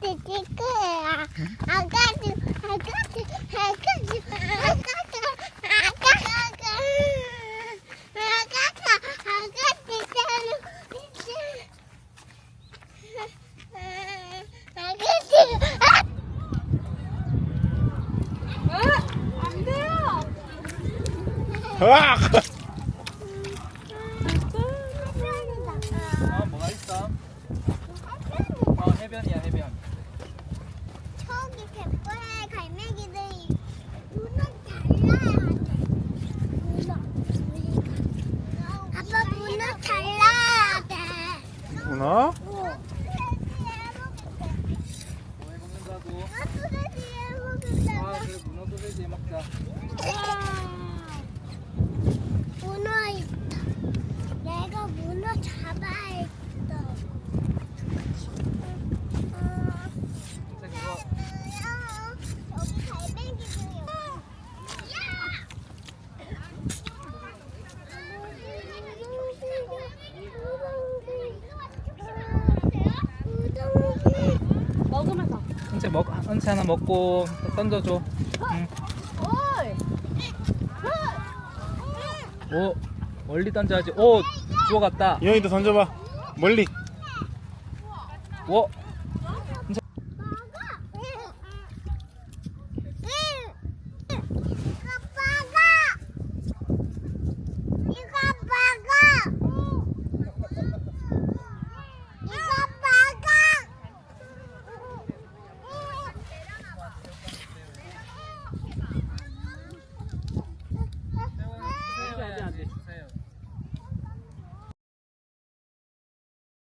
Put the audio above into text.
찍어야 아가씨 아가씨 아가씨 아가씨 으악! 문어 잘라야 돼. 문어? 어. 해먹는다고? 아, 소세지 아 먹는다. 그래 문어 소세지 먹자. 문어 있다. 내가 문어 잡아야 은채 먹 은채 하나 먹고 던져줘. 응. 오 멀리 던져야지. 오 주워갔다. 이형이도 던져봐. 멀리. 오 이거 봐봐.